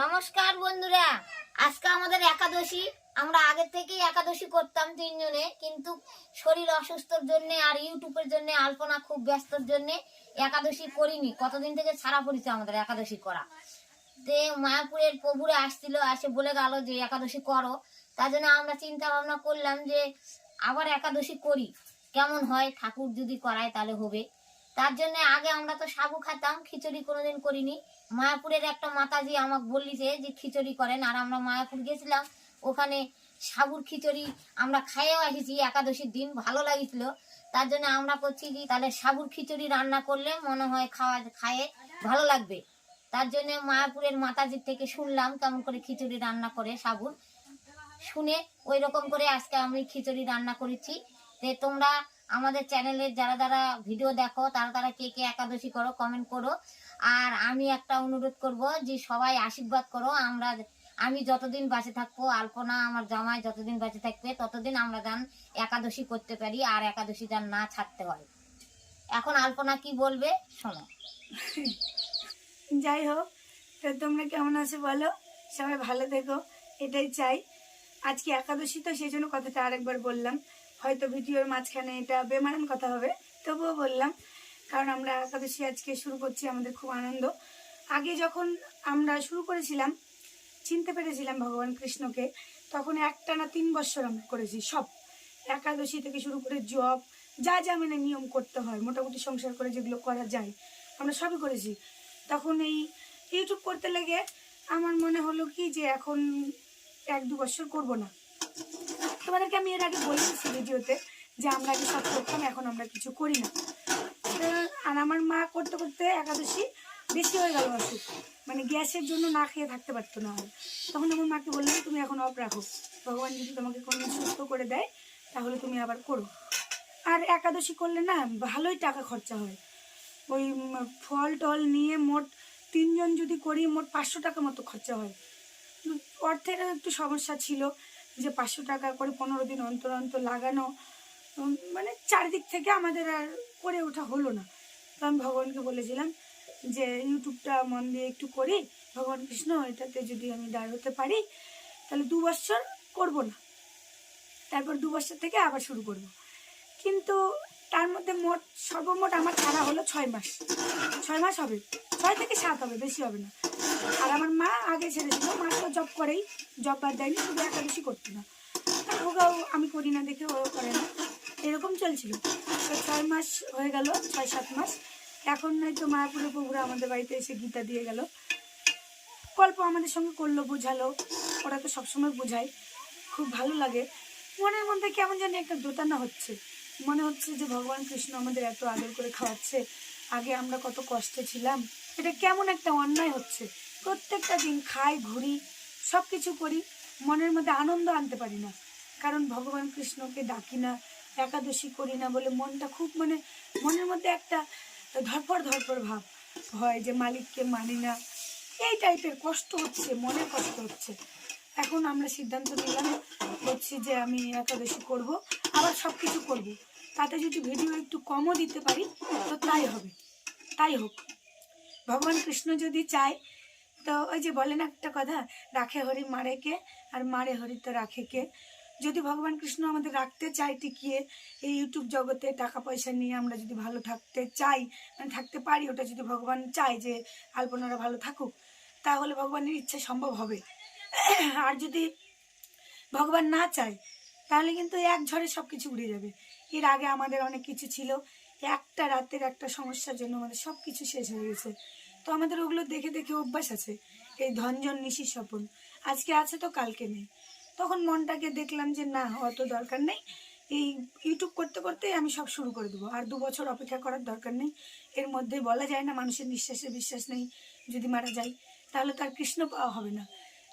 নমস্কার বন্ধুরা। আজকে আমাদের একাদশী। আমরা আগের থেকেই একাদশী করতাম তিনজনে, কিন্তু শরীর অসুস্থর জন্য আর ইউটিউবের জন্য, আলপনা খুব ব্যস্তর জন্য একাদশী করিনি। কতদিন থেকে ছাড়া পড়েছে আমাদের একাদশী করা। তে মায়াপুরের প্রভুরে আসছিল আসে বলে গেল যে, একাদশী করো। তার জন্য আমরা চিন্তা ভাবনা করলাম যে, আবার একাদশী করি। কেমন হয়? ঠাকুর যদি করায় তাহলে হবে। তার জন্য আগে আমরা তো সাবু খাতাম, খিচুড়ি কোনোদিন করিনি। মায়াপুরের একটা মাতাজি আমাকে বললিছে যে খিচুড়ি করেন, আর আমরা মায়াপুর গেছিলাম। ওখানে সাবুর খিচুড়ি আমরা খাইয়েও এসেছি একাদশীর দিন ভালো লাগিছিল। তার জন্য আমরা করছি কি, তাহলে সাবুর খিচুড়ি রান্না করলে মনে হয় খাওয়া খায়ে ভালো লাগবে। তার জন্য মায়াপুরের মাতাজির থেকে শুনলাম কেমন করে খিচুড়ি রান্না করে সাবুর শুনে ওই রকম করে আজকে আমি খিচুড়ি রান্না করেছি। যে তোমরা আমাদের চ্যানেলের যারা যারা ভিডিও দেখো, তারা তারা কে কে একাদশী করো কমেন্ট করো। আর আমি একটা অনুরোধ করব যে সবাই আশীর্বাদ করো, আমরা আমি যতদিন বাঁচে থাকব, আলপনা আমার জামাই যতদিন বাঁচে থাকবে, ততদিন আমরা যান একাদশী করতে পারি আর একাদশী যান না ছাড়তে হয় এখন আলপনা কি বলবে? শোনো। যাই হোক, তো তোমরা কেমন আছো বলো? সবাই ভালো থেকো, এটাই চাই। আজকে একাদশী তো, সেই জন্য কথাটা আরেকবার বললাম। হয়তো ভিডিওর মাঝখানে এটা বেমানান কথা হবে, তবুও বললাম। কারণ আমরা একাদশী আজকে শুরু করছি, আমাদের খুব আনন্দ। আগে যখন আমরা শুরু করেছিলাম, চিনতে পেরেছিলাম ভগবান কৃষ্ণকে, তখন একটা না তিন বছর আমরা করেছি, সব। একাদশী থেকে শুরু করে জব যা যা মানে নিয়ম করতে হয়, মোটামুটি সংসার করে যেগুলো করা যায়, আমরা সবই করেছি। তখন এই ইউটিউব করতে লেগে আমার মনে হলো কি যে এখন এক দু বছর করব না। তোমাদেরকে আমি এর আগে বলেছি ভিডিওতে যে আমরা আগে সব করতাম, এখন আমরা কিছু করি না। আর আমার মা করতে করতে একাদশী বেশি হয়ে গেল অসুখ। মানে গ্যাসের জন্য না খেয়ে থাকতে পারতো না তখন আমার মাকে বললাম, তুমি এখন অফ রাখো। ভগবান যদি তোমাকে কোনো সুস্থ করে দেয়, তাহলে তুমি আবার করো। আর একাদশী করলে না ভালোই টাকা খরচা হয়। ওই ফল টল নিয়ে মোট তিনজন যদি করি, মোট পাঁচশো টাকা মতো খরচা হয়। অর্থের একটু সমস্যা ছিল। যে পাঁচশো টাকা করে পনেরো দিন অন্তর অন্তর লাগানো মানে চারিদিক থেকে আমাদের আর করে ওঠা হলো না। তো আমি ভগবানকে বলেছিলাম যে, ইউটিউবটা মন দিয়ে একটু করি। ভগবান কৃষ্ণ, এটাতে যদি আমি দাঁড় হতে পারি, তাহলে দু বছর করব না। তারপর দু বছর থেকে আবার শুরু করব। কিন্তু তার মধ্যে মোট, সর্বমোট আমার ছাড়া হলো ছয় মাস। ছয় মাস হবে। ছয় থেকে সাত হবে, বেশি হবে না। আর আমার মা আগে ছেড়েছিল মা তো জব করেই জব বাদ দেয়নি, শুধু একাদশী করতো না। ওকেও আমি করি না দেখে, ও করে না। এরকম চলছিল। তো ছয় মাস হয়ে গেল, ছয় সাত মাস। এখন হয়তো মায়াপুরের প্রভুরা আমাদের বাড়িতে এসে গীতা দিয়ে গেল। গল্প আমাদের সঙ্গে করল, বোঝালো। ওরা তো সবসময় বোঝায়। খুব ভালো লাগে। মনের মধ্যে কেমন জানি একটা দোতানা হচ্ছে। মনে হচ্ছে যে ভগবান কৃষ্ণ আমাদের এত আদর করে খাওয়াচ্ছে। আগে আমরা কত কষ্টে ছিলাম। এটা কেমন একটা অন্যায় হচ্ছে। প্রত্যেকটা দিন খাই, ঘুরি সব কিছু করি, মনের মধ্যে আনন্দ আনতে পারি না। কারণ ভগবান কৃষ্ণকে ডাকি না, একাদশী করি না বলে মনটা খুব মানে মনের মধ্যে একটা ধরপর ধরপর ভাব হয় যে মালিককে মানি না। এই টাইপের কষ্ট হচ্ছে মনে কষ্ট হচ্ছে। এখন আমরা সিদ্ধান্ত নিলাম হচ্ছে যে আমি একাদশী করব, আবার সব কিছু করব। তাতে যদি ভিডিও একটু কমও দিতে পারি, তো তাই হবে। তাই হোক। ভগবান কৃষ্ণ যদি চায়, তো ওই যে বলেন একটা কথা, রাখে হরি মারে কে, আর মারে হরি তো রাখে কে। যদি ভগবান কৃষ্ণ আমাদের রাখতে চায়, টিকিয়ে এই ইউটিউব জগতে টাকা পয়সা নিয়ে আমরা যদি ভালো থাকতে চাই মানে থাকতে পারি, ওটা যদি ভগবান চায় যে আলপনারা ভালো থাকুক, তাহলে ভগবানের ইচ্ছা সম্ভব হবে। আর যদি ভগবান না চায় তাহলে কিন্তু এক ঝড়ে সব কিছু উড়ে যাবে। এর আগে আমাদের অনেক কিছু ছিল। একটা রাতের একটা সমস্যার জন্য আমাদের সব কিছু শেষ হয়ে গেছে। তো আমাদের ওগুলো দেখে দেখে অভ্যাস আছে। এই ধনজন, নিশি, স্বপন। আজকে আছে তো, কালকে নেই। তখন মনটাকে দেখলাম যে, না, অত দরকার নেই। এই ইউটিউব করতে করতে আমি সব শুরু করে দেবো। আর দু বছর অপেক্ষা করার দরকার নেই। এর মধ্যে বলা যায় না, মানুষের নিঃশ্বাসে বিশ্বাস নেই। যদি মারা যায় তাহলে তার কৃষ্ণ পাওয়া হবে না।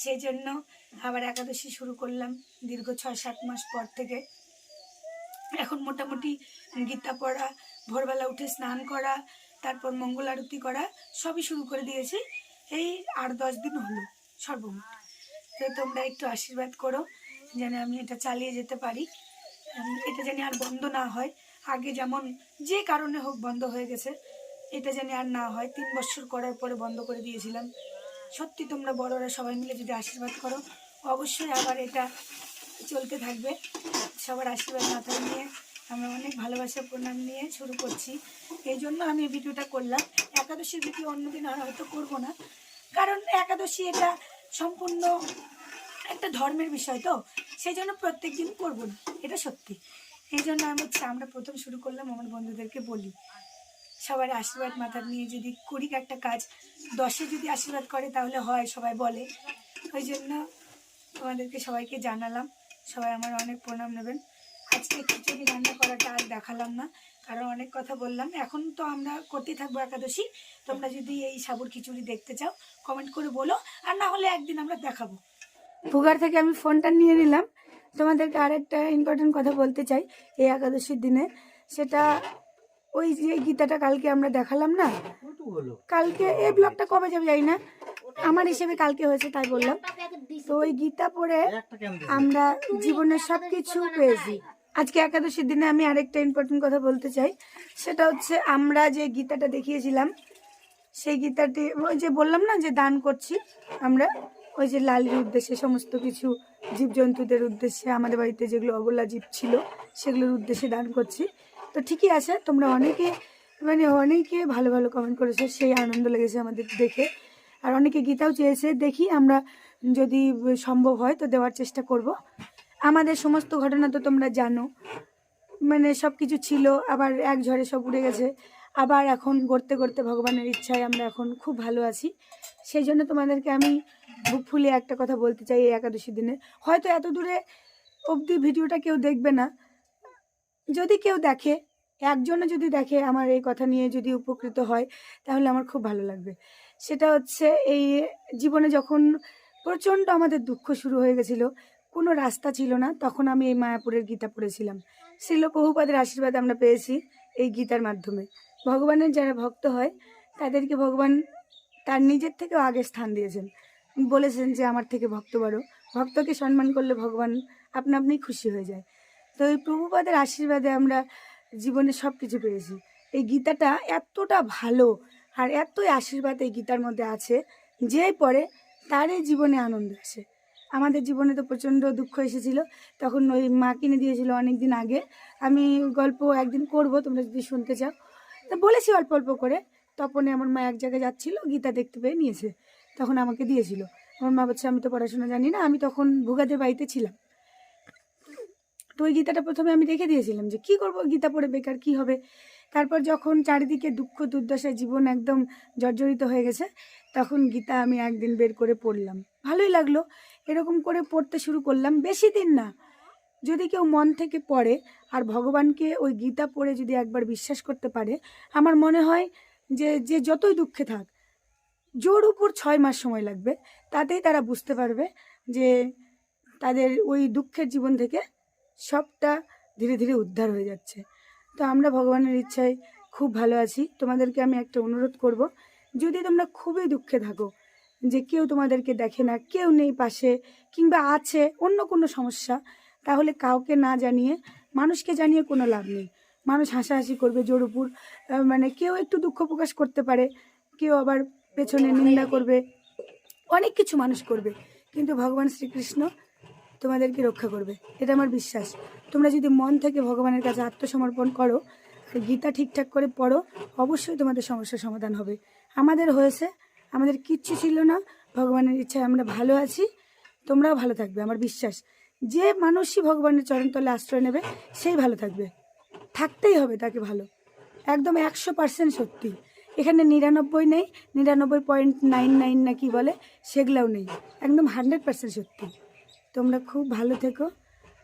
সেই জন্য আবার একাদশী শুরু করলাম দীর্ঘ ছয়, সাত মাস পর থেকে। এখন মোটামুটি গীতা পড়া, ভোরবেলা উঠে স্নান করা, তারপর মঙ্গল আরতি করা, সবই শুরু করে দিয়েছি। এই আট দশ দিন হলো, সর্বমোট। তো তোমরা একটু আশীর্বাদ করো, যেন আমি এটা চালিয়ে যেতে পারি। এটা যেন আর বন্ধ না হয়। আগে যেমন যে কারণে হোক বন্ধ হয়ে গেছে, এটা যেন আর না হয়। তিন বছর করার পরে বন্ধ করে দিয়েছিলাম। সত্যি তোমরা বড়রা সবাই মিলে যদি আশীর্বাদ করো, অবশ্যই আবার এটা চলতে থাকবে। সবার আশীর্বাদ মাথায় নিয়ে আমরা অনেক ভালোবাসা, প্রণাম নিয়ে শুরু করছি। এই জন্য আমি ভিডিওটা করলাম। একাদশীর ভিডিও অন্যদিন আর হয়তো করব না। কারণ একাদশী এটা সম্পূর্ণ একটা ধর্মের বিষয় তো, সেই জন্য প্রত্যেক দিন করব না। এটা সত্যি। এই জন্য আমি আমরা প্রথম শুরু করলাম, আমার বন্ধুদেরকে বলি। সবার আশীর্বাদ মাথার নিয়ে যদি কুড়ি একটা কাজ দশে যদি আশীর্বাদ করে, তাহলে হয়, সবাই বলে। ওই জন্য তোমাদেরকে সবাইকে জানালাম। সবাই আমার অনেক প্রণাম নেবেন। আজকে খিচুড়ি রান্না করাটা আর দেখালাম না, কারণ অনেক কথা বললাম। এখন তো আমরা করতেই থাকব একাদশী। তোমরা যদি এই সাবুর খিচুড়ি দেখতে চাও কমেন্ট করে বলো। আর না হলে একদিন আমরা দেখাবো। ভুগার থেকে আমি ফোনটা নিয়ে নিলাম। তোমাদেরকে আরেকটা ইম্পর্টেন্ট কথা বলতে চাই এই একাদশীর দিনে। সেটা ওই যে গীতাটা কালকে আমরা দেখালাম না? কালকে এই ব্লগটা কবে যাবে জানি না। আমার হিসেবে কালকে হয়েছে তাই বললাম। তো ওই গীতা পড়ে আমরা জীবনের সব কিছু পেয়েছি। আজকে একাদশীর দিনে আমি আরেকটা ইম্পর্টেন্ট কথা বলতে চাই। সেটা হচ্ছে আমরা যে গীতাটা দেখিয়েছিলাম সেই গীতাটি ওই যে বললাম না যে দান করছি আমরা ওই যে লালির উদ্দেশ্যে সমস্ত কিছু জীবজন্তুদের উদ্দেশ্যে আমাদের বাড়িতে যেগুলো অবলা জীব ছিল, সেগুলোর উদ্দেশ্যে দান করছি। তো ঠিকই আছে, তোমরা অনেকে মানে অনেকে ভালো ভালো কমেন্ট করেছ, সেই আনন্দ লেগেছে আমাদের দেখে। আর অনেকে গীতাও চেয়েছে, দেখি আমরা যদি সম্ভব হয় তো দেওয়ার চেষ্টা করব। আমাদের সমস্ত ঘটনা তো তোমরা জানো। মানে সব কিছু ছিল, আবার এক ঝড়ে সব উড়ে গেছে। আবার এখন গড়তে গড়তে ভগবানের ইচ্ছায় আমরা এখন খুব ভালো আছি। সেই জন্য তোমাদেরকে আমি বুক ফুলিয়ে একটা কথা বলতে চাই এই একাদশী দিনে। হয়তো এত দূরে অবধি ভিডিওটা কেউ দেখবে না। যদি কেউ দেখে একজনে যদি দেখে আমার এই কথা নিয়ে যদি উপকৃত হয়, তাহলে আমার খুব ভালো লাগবে। সেটা হচ্ছে এই জীবনে যখন প্রচণ্ড আমাদের দুঃখ শুরু হয়ে গেছিল, কোনো রাস্তা ছিল না, তখন আমি এই মায়াপুরের গীতা পড়েছিলাম। শিল বহুপাদের আশীর্বাদ আমরা পেয়েছি এই গীতার মাধ্যমে। ভগবানের যারা ভক্ত হয়, তাদেরকে ভগবান তার নিজের থেকেও আগে স্থান দিয়েছেন। বলেছেন যে, আমার থেকে ভক্ত বড়। ভক্তকে সম্মান করলে ভগবান আপনা আপনি খুশি হয়ে যায়। তো এই প্রভুপাদের আশীর্বাদে আমরা জীবনে সব কিছু পেয়েছি। এই গীতাটা এতটা ভালো আর এতই আশীর্বাদ এই গীতার মধ্যে আছে, যেই পড়ে তারই জীবনে আনন্দ আসে। আমাদের জীবনে তো প্রচণ্ড দুঃখ এসেছিল। তখন ওই মা কিনে দিয়েছিল অনেক দিন আগে। আমি গল্প একদিন করব, তোমরা যদি শুনতে চাও। তা বলেছি অল্প অল্প করে। তপনে আমার মা এক জায়গায় যাচ্ছিল, গীতা দেখতে পেয়ে নিয়েছে। তখন আমাকে দিয়েছিল। আমার মা বলছে, আমি তো পড়াশোনা জানি না, আমি তখন ভুগাদের বাড়িতে ছিলাম। তো ওই গীতাটা প্রথমে আমি রেখে দিয়েছিলাম যে, কি করব? গীতা পড়ে বেকার, কি হবে? তারপর যখন চারিদিকে দুঃখ দুর্দশায় জীবন একদম জর্জরিত হয়ে গেছে, তখন গীতা আমি একদিন বের করে পড়লাম। ভালোই লাগল। এরকম করে পড়তে শুরু করলাম। বেশি দিন না। যদি কেউ মন থেকে পড়ে, আর ভগবানকে ওই গীতা পড়ে যদি একবার বিশ্বাস করতে পারে, আমার মনে হয় যে যে যতই দুঃখে থাক, জোর উপর ছয় মাস সময় লাগবে, তাতেই তারা বুঝতে পারবে যে তাদের ওই দুঃখের জীবন থেকে সবটা ধীরে ধীরে উদ্ধার হয়ে যাচ্ছে। তো আমরা ভগবানের ইচ্ছায় খুব ভালো আছি। তোমাদেরকে আমি একটা অনুরোধ করব, যদি তোমরা খুবই দুঃখে থাকো, যে কেউ তোমাদেরকে দেখে না, কেউ নেই পাশে, কিংবা আছে অন্য কোনো সমস্যা, তাহলে কাউকে না জানিয়ে, মানুষকে জানিয়ে কোনো লাভ নেই। মানুষ হাসাহাসি করবে, জোর উপর মানে কেউ একটু দুঃখ প্রকাশ করতে পারে, কেউ আবার পেছনে নিন্দা করবে, অনেক কিছু মানুষ করবে, কিন্তু ভগবান শ্রীকৃষ্ণ তোমাদেরকে রক্ষা করবে, এটা আমার বিশ্বাস। তোমরা যদি মন থেকে ভগবানের কাছে আত্মসমর্পণ করো গীতা ঠিকঠাক করে পড়ো, অবশ্যই তোমাদের সমস্যার সমাধান হবে। আমাদের হয়েছে, আমাদের কিচ্ছু ছিল না, ভগবানের ইচ্ছায় আমরা ভালো আছি, তোমরাও ভালো থাকবে, আমার বিশ্বাস। যে মানুষই ভগবানের চরণতলে আশ্রয় নেবে, সেই ভালো থাকবে। থাকতেই হবে তাকে ভালো। একদম একশো পার্সেন্ট সত্যি। এখানে নিরানব্বই নেই, নিরানব্বই পয়েন্ট নাইন নাইন না কি বলে, সেগুলাও নেই। একদম হান্ড্রেড পার্সেন্ট সত্যি। তোমরা খুব ভালো থেকো।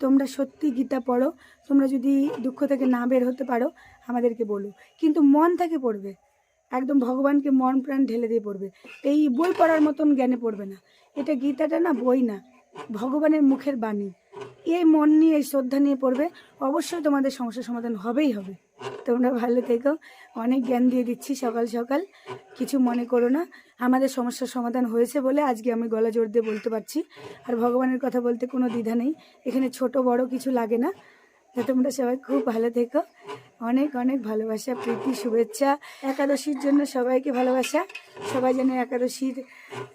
তোমরা সত্যি গীতা পড়ো। তোমরা যদি দুঃখ থেকে না বের হতে পারো, আমাদেরকে বলো। কিন্তু মন থেকে পড়বে। একদম ভগবানকে মন প্রাণ ঢেলে দিয়ে পড়বে। এই বই পড়ার মতন জ্ঞানে পড়বে না। এটা গীতাটা না, বই না। ভগবানের মুখের বাণী। এই মন নিয়ে, এই শ্রদ্ধা নিয়ে পড়বে। অবশ্যই তোমাদের সমস্যার সমাধান হবেই হবে। তোমরা ভালো থেকো। অনেক জ্ঞান দিয়ে দিচ্ছি সকাল সকাল। কিছু মনে করো না। আমাদের সমস্যার সমাধান হয়েছে বলে আজকে আমি গলা জোর দিয়ে বলতে পারছি। আর ভগবানের কথা বলতে কোনো দ্বিধা নেই। এখানে ছোট বড় কিছু লাগে না। তা তোমরা সবাই খুব ভালো থেকো। অনেক অনেক ভালোবাসা, প্রীতি, শুভেচ্ছা। একাদশীর জন্য সবাইকে ভালোবাসা। সবাই যেন একাদশীর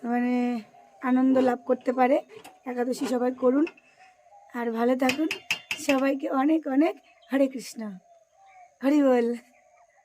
মানে আনন্দ লাভ করতে পারে। একাদশী সবাই করুন। আর ভালো থাকুন। সবাইকে অনেক অনেক হরে কৃষ্ণ। হরি বল।